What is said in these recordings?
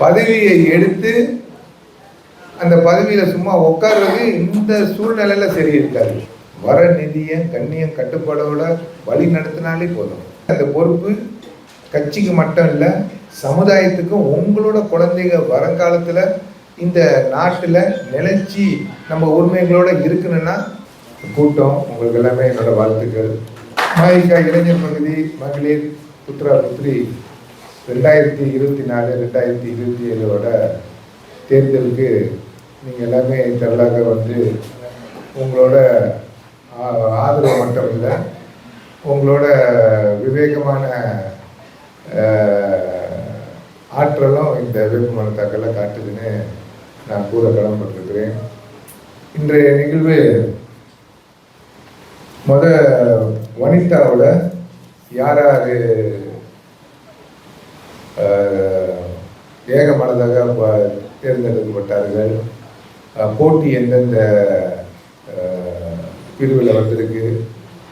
பதவியை எடுத்து அந்த பதவியில் சும்மா உட்கார்றது இந்த சூழ்நிலையில் சரி இருக்காது வர நிதியை கண்ணியம் கட்டுப்பாடோட வழி நடத்தினாலே போதும். அந்த பொறுப்பு கட்சிக்கு மட்டும் இல்லை சமுதாயத்துக்கும் உங்களோட குழந்தைங்க வருங்காலத்தில் இந்த நாட்டில் நிலைச்சி நம்ம உரிமைகளோட இருக்கணும்னா கூட்டம் உங்களுக்கு எல்லாமே என்னோட வாழ்த்துக்கள். மாயிகா இளைஞர் பகுதி மகளிர் புத்ரா புத்திரி ரெண்டாயிரத்தி இருபத்தி நாலு ரெண்டாயிரத்தி இருபத்தி ஏழோட தேர்தலுக்கு நீங்கள் எல்லாமே திரளாக வந்து உங்களோட ஆ- ஆதரவு மட்டும் இல்லை உங்களோட விவேகமான ஆற்றலும் இந்த வேட்புமனு தாக்கலை காட்டுதுன்னு நான் கூற கடன்பட்டிருக்கிறேன் இன்றைய நிகழ்வு முத வனிதாவோட யார் யார் ஏகமனதாக தேர்ந்தெடுக்கப்பட்டார்கள் போட்டி எந்தெந்த பிரிவில் வந்திருக்கு?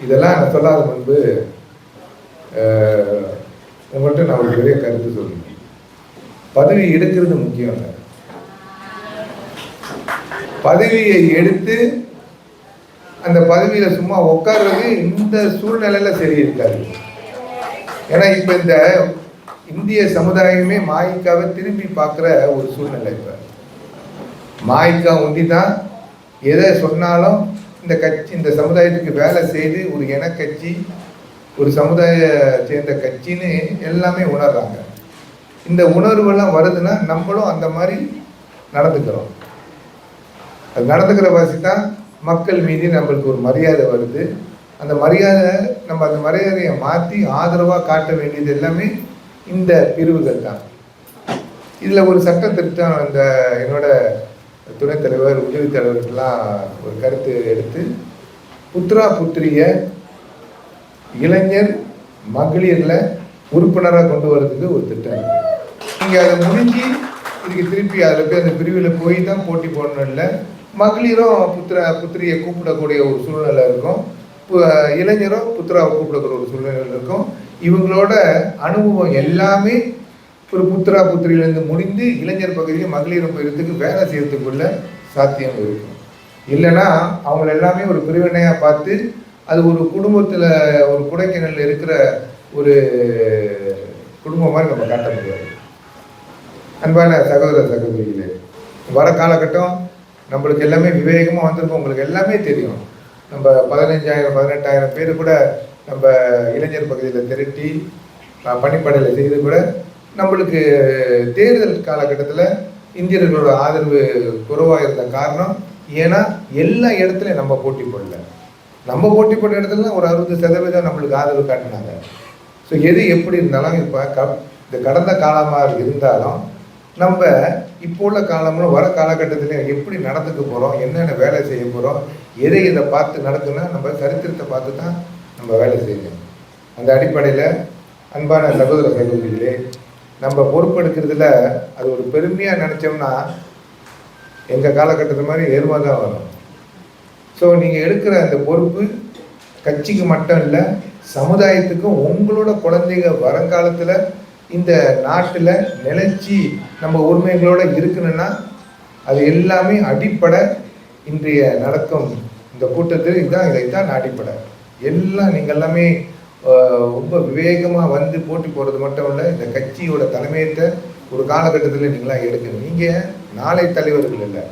இதெல்லாம் நான் சொல்லாத முன்பு உங்கள்கிட்ட நான் ஒரு பெரிய கருத்து சொல்லுங்க பதவி எடுக்கிறது முக்கியம் பதவியை எடுத்து அந்த பதவியில் சும்மா உட்கார்றது இந்த சூழ்நிலையில் சரி இருக்காது ஏன்னா இப்போ இந்த இந்திய சமுதாயமே மாயிக்காவை திரும்பி பார்க்குற ஒரு சூழ்நிலை இப்போ. மாயிக்கா ஒண்டி தான் எதை சொன்னாலும் இந்த கட்சி இந்த சமுதாயத்துக்கு வேலை செய்து ஒரு இனக்கட்சி ஒரு சமுதாய சேர்ந்த கட்சின்னு எல்லாமே உணர்றாங்க. இந்த உணர்வெல்லாம் வருதுன்னா நம்மளும் அந்த மாதிரி நடந்துக்கிறோம். அது நடந்துக்கிற வாசி தான் மக்கள் மீது நம்மளுக்கு ஒரு மரியாதை வருது. அந்த மரியாதை நம்ம அந்த மரியாதையை மாற்றி ஆதரவாக காட்ட வேண்டியது எல்லாமே இந்த பிரிவுகள் தான். இதில் ஒரு சட்ட திருத்தம் அந்த என்னோட துணைத் தலைவர் உதவி தலைவர்கள்லாம் ஒரு கருத்து எடுத்து புத்ரா புத்திரிய இளைஞர் மகளிரில் உறுப்பினராக கொண்டு வர்றதுக்கு ஒரு திட்டம். நீங்கள் அதை முடிஞ்சு இதுக்கு திருப்பி அதில் போய் அந்த பிரிவில் போய் தான் போட்டி போடணும் இல்லை. மகளிரும் புத்திர புத்திரியை கூப்பிடக்கூடிய ஒரு சூழ்நிலை இருக்கும். இளைஞரும் புத்திராவை கூப்பிடக்கூடிய ஒரு சூழ்நிலை இருக்கும். இவங்களோட அனுபவம் எல்லாமே ஒரு புத்திரா புத்திரியிலேருந்து முடிந்து இளைஞர் பகுதியில் மகளிரும் போயிறதுக்கு வேலை செய்யறதுக்குள்ள சாத்தியம் இருக்கும். இல்லைன்னா அவங்கள எல்லாமே ஒரு பிரிவினையாக பார்த்து அது ஒரு குடும்பத்தில் ஒரு குடைக்கிணல் இருக்கிற ஒரு குடும்பம் மாதிரி நம்ம காட்ட முடியாது. அன்பான சகோதர சகோதரிகளே வர காலகட்டம் நம்மளுக்கு எல்லாமே விவேகமாக வந்திருக்கும். உங்களுக்கு எல்லாமே தெரியும். நம்ம பதினஞ்சாயிரம் பதினெட்டாயிரம் பேர் கூட நம்ம இளைஞர் பகுதியில் திரட்டி பணிப்படையில் செய்து கூட நம்மளுக்கு தேர்தல் காலகட்டத்தில் இந்தியர்களோட ஆதரவு குறைவாக இருந்த காரணம் ஏன்னா எல்லா இடத்துலையும் நம்ம போட்டி போடல. நம்ம போட்டி போட்ட இடத்துல ஒரு அறுபது சதவீதம் நம்மளுக்கு ஆதரவு காட்டினாங்க. ஸோ எது எப்படி இருந்தாலும் இப்போ க இந்த கடந்த காலமாக இருந்தாலும் நம்ம இப்போ உள்ள காலமும் வர காலகட்டத்தில் எப்படி நடந்துக்க போகிறோம் என்னென்ன வேலை செய்ய போகிறோம் எதை இதை பார்த்து நடக்குன்னா நம்ம சரித்திரத்தை பார்த்து தான் நம்ம வேலை செய்யணும். அந்த அடிப்படையில் அன்பான சகோதர சகோதரிகளே நம்ம பொறுப்பெடுக்கிறதுல அது ஒரு பெருமையாக நினச்சோம்னா எங்கள் காலகட்டத்து மாதிரி எருமை தான் வரும். ஸோ நீங்கள் எடுக்கிற அந்த பொறுப்பு கட்சிக்கு மட்டும் இல்லை சமுதாயத்துக்கும் உங்களோட குழந்தைங்க வருங்காலத்தில் இந்த நாட்டில் நிலைச்சி நம்ம உரிமைகளோட இருக்கணும்னா அது எல்லாமே அடிப்படை. இன்றைய நடக்கும் இந்த கூட்டத்தில் இதுதான் இதைத்தான் அடிப்படை. எல்லாம் நீங்கள் எல்லாமே ரொம்ப விவேகமாக வந்து போட்டி போடுறது மட்டும் இல்லை இந்த கட்சியோட தலைமையத்தை ஒரு காலகட்டத்தில் நீங்களாம் எடுக்கணும் நீங்கள் நாளை தலைவர்கள் இல்லை.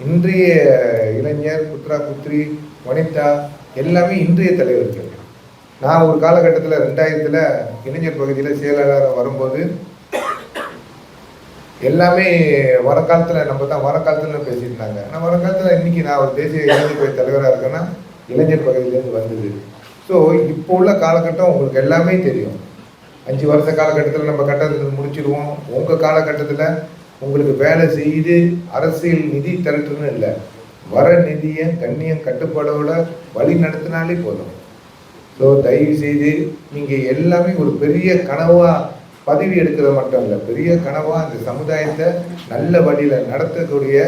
இன்றைய இளைஞர் புத்ரா புத்ரி வனிதா எல்லாமே இன்றைய தலைவர்கள். நான் ஒரு காலகட்டத்தில் ரெண்டாயிரத்தில் இளைஞர் பகுதியில் செயலாளராக வரும்போது எல்லாமே வரக்காலத்தில் நம்ம தான் வர காலத்தில் ஆனால் இருந்தாங்க நான் வர காலத்தில் இன்னைக்கு நான் ஒரு தேசிய இளைஞர் தலைவராக இருக்கேன்னா இளைஞர் பகுதியிலேருந்து வந்தது. ஸோ இப்போ உள்ள காலகட்டம் உங்களுக்கு எல்லாமே தெரியும். அஞ்சு வருஷ காலகட்டத்தில் நம்ம கட்டத்தில் முடிச்சிருவோம். உங்கள் காலகட்டத்தில் உங்களுக்கு வேலை செய்து அரசியல் நிதி திரட்டுன்னு இல்லை. வர நிதியை கண்ணியம் கட்டுப்பாடோட வழி நடத்தினாலே போதும். ஸோ தயவு செய்து நீங்கள் எல்லாமே ஒரு பெரிய கனவாக பதவி எடுக்கிறது மட்டும் இல்லை. பெரிய கனவாக அந்த சமுதாயத்தை நல்ல வழியில் நடத்தக்கூடிய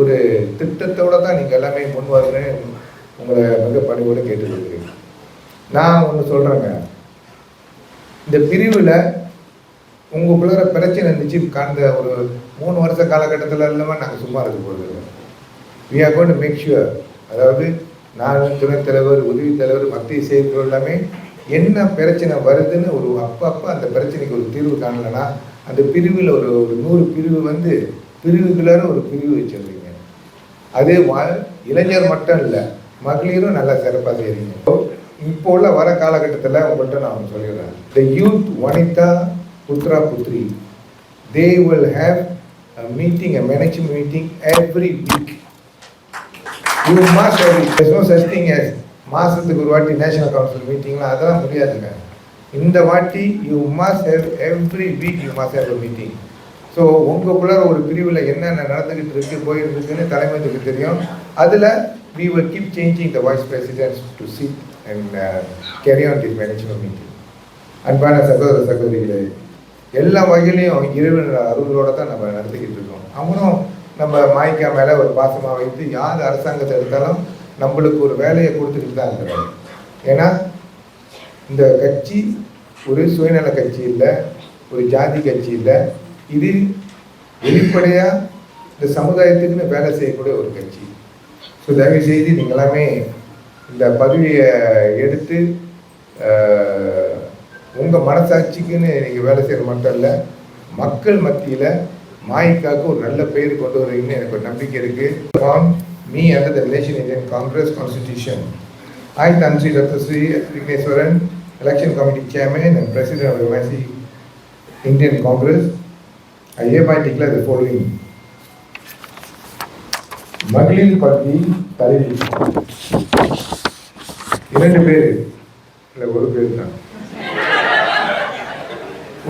ஒரு திட்டத்தோடு தான் நீங்கள் எல்லாமே முன் வரணும்னு உங்களை மிக பணிவோடு கேட்டுக்கொள்கிறேன். நான் ஒன்று சொல்கிறேங்க இந்த பிரிவில் உங்களுக்குள்ள பிரச்சனை இருந்துச்சு கடந்த ஒரு மூணு வருஷ காலகட்டத்தில் இல்லாமல் நாங்கள் சும்மா இருக்க போகிறது we are gone make sure அதாவது நான் துணைத் தலைவர் உதவி தலைவர் மத்திய செயல்கள் எல்லாமே என்ன பிரச்சனை வருதுன்னு ஒரு அப்பப்போ அந்த பிரச்சனைக்கு ஒரு தீர்வு காணலைன்னா அந்த பிரிவில் ஒரு ஒரு நூறு பிரிவு வந்து பிரிவுக்குள்ளார ஒரு பிரிவு வச்சுருந்தீங்க அதே வா- இளைஞர் மட்டும் இல்லை மகளிரும் நல்லா சிறப்பாக செய்கிறீங்க இப்போ உள்ள வர காலகட்டத்தில் உங்கள்கிட்ட நான் சொல்லிடுறேன். The youth Vanitha Putra Putri. They will have a meeting a management meeting every week. You must there's no such thing as ஒரு வாட்டி நேஷனல் கவுன்சில் மீட்டிங்லாம் அதெல்லாம் முடியாதுங்க. இந்த வாட்டி you must have every week you must have meeting so உங்களுக்குள்ள ஒரு பிரிவில் என்னென்ன நடந்துக்கிட்டு இருக்கு போயிருக்குன்னு தலைமைத்துக்கு தெரியும். அதில் we will keep changing the vice presidents to sit and uh, carry on this management meeting. அன்பான சகோதர சகோதரிகளே எல்லா வகையிலையும் இறைவன் அருளோட தான் நம்ம நடத்திக்கிட்டு இருக்கோம். அவனும் நம்ம மாய்க்கா மேலே ஒரு பாசமாக வைத்து யார் அரசாங்கத்தை எடுத்தாலும் நம்மளுக்கு ஒரு வேலையை கொடுத்துக்கிட்டு தான் இருக்கிறாங்க ஏன்னா இந்த கட்சி ஒரு சுயநல கட்சி இல்லை ஒரு ஜாதி கட்சி இல்லை இது வெளிப்படையாக இந்த சமுதாயத்துக்குன்னு வேலை செய்யக்கூடிய ஒரு கட்சி. ஸோ தயவு செய்து நீங்கள் எல்லாமே இந்த பதவியை எடுத்து உங்கள் மனசாட்சிக்குன்னு நீங்கள் வேலை செய்கிற மட்டும் இல்லை மக்கள் மத்தியில் மாய்க்காக்கு ஒரு நல்ல பெயர் கொண்டு வரீங்கன்னு எனக்கு ஒரு நம்பிக்கை இருக்குது on me under the relation Indian Congress constitution I, Tansi Rattasri Vigneswaran, Election Committee Chairman and President of the MIC Indian Congress, I hereby declare the following. மகளிர் பற்றி தலைவி. இரண்டு பேர். இல்லை ஒரு பேர் தான்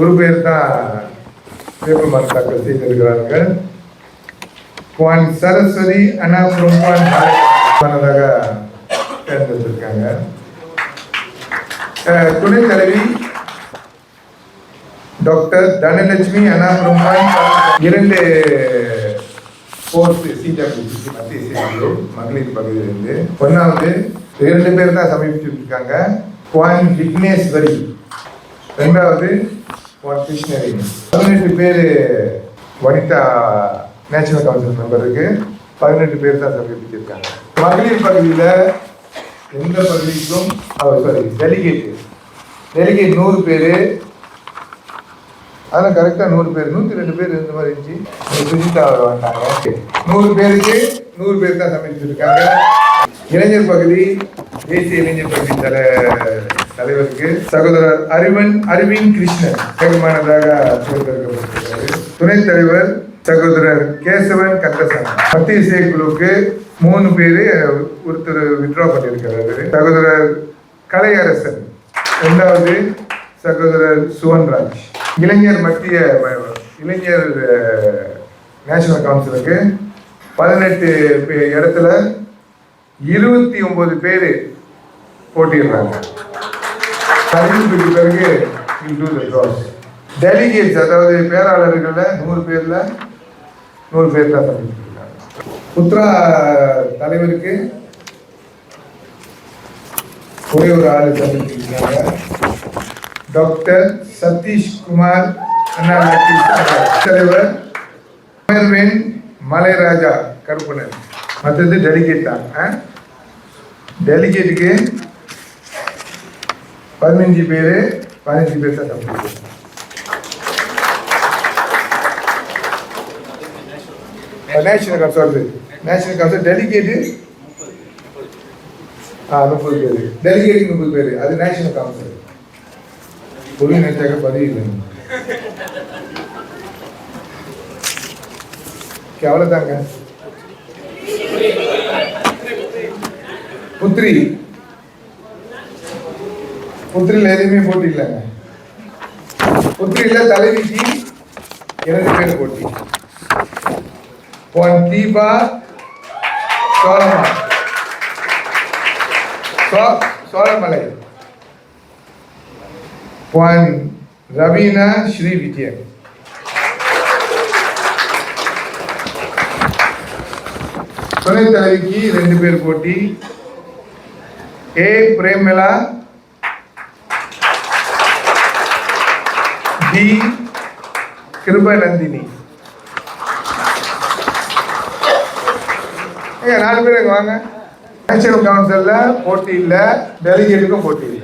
ஒரு பேர் தான் வேட்புமனு தாக்கல் செய்திருக்கிறார்கள் குவான் சரஸ்வதி அண்ணா பிரம்மான் மனதாக தேர்ந்தெடுத்திருக்காங்க. துணை தலைவி டாக்டர் தனலட்சுமி அண்ணா பிரம்மான் இரண்டு போஸ்ட் சிடபிள்யூசி மத்திய சேர்ந்து மகளிர் பகுதியிலிருந்து. ஒன்றாவது இரண்டு பேர் தான் சமர்ப்பிச்சிருக்காங்க. குவான் விக்னேஸ்வரி ரெண்டாவது குவான் கிருஷ்ணரி பதினெட்டு பேர் வனிதா நேஷனல் கவுன்சில் மெம்பருக்கு பதினெட்டு பேர் தான் சமர்ப்பிச்சிருக்காங்க. மகளிர் பகுதியில் எந்த பகுதிக்கும் சாரி டெலிகேட் டெலிகேட் நூறு பேர். அதெல்லாம் கரெக்டாக நூறு பேர் நூற்றி ரெண்டு பேர் இருந்த மாதிரி இருந்துச்சு. சுஜிதா அவர் வந்தாங்க நூறு பேருக்கு நூறு பேர் தான் சமைச்சிருக்காங்க இளைஞர் பகுதி தேசிய இளைஞர் பகுதி தலை தலைவருக்கு சகோதரர் அறிவன் அரவிந்த் கிருஷ்ணன் பெருமானதாக தேர்ந்தெடுக்கப்பட்டிருக்கிறார் துணைத் தலைவர் சகோதரர் கேசவன் கந்தசன் மத்திய செயற்குழுவுக்கு மூணு பேர் ஒருத்தர் வித்ட்ரா பண்ணியிருக்கிறாரு. சகோதரர் கலையரசன். ரெண்டாவது சகோதரர் சுவன்ராஜ். இளைஞர் மத்திய இளைஞர் நேஷனல் கவுன்சிலுக்கு பதினெட்டு பே- இடத்துல இருபத்தி ஒன்பது பேர் போட்டிடுறாங்க அறிவிப்புக்கு பிறகு டூ த ட்ராஸ் டெலிகேட்ஸ் அதாவது பேராளர்களில் நூறு பேரில் நூறு பேர் தான் சந்திச்சிருக்காங்க. புத்ரா தலைவருக்கு ஒரே ஒரு ஆள் சந்திச்சிருக்காங்க. டாக்டர் சதீஷ் குமார் அண்ணா தலைவர் அமர்வேன் மலைராஜா கருப்பணன் மற்றது டெலிகேட் தான். டெலிகேட்டுக்கு பதினஞ்சு பேர் பதினஞ்சு பேர் தான் தப்பு national council national council delegate ஆ முப்பது பேர். டெலிகேட்டுக்கு முப்பது பேர். அது நேஷனல் கவுன்சில் புவி நினைச்சாக்க பதிவு இல்லை. ஓகே, புத்திரி. புத்திரியில் எதுவுமே போட்டி இல்லைங்க புத்திரியில் தலைவிக்கு இரண்டு பேர் போட்டி. பொன் தீபா சோழமா சோ சோழமலை. Juan ரவீனா ஸ்ரீ விஜயன் துணைத் தலைவிக்கு ரெண்டு பேர் போட்டி. ஏ பிரேமலா. டி கிருபநந்தினி. ஏங்க நாலு பேர் வாங்க. நேஷனல் கவுன்சிலில் போட்டி இல்லை டெலிகேட்டுக்கும் போட்டி இல்லை.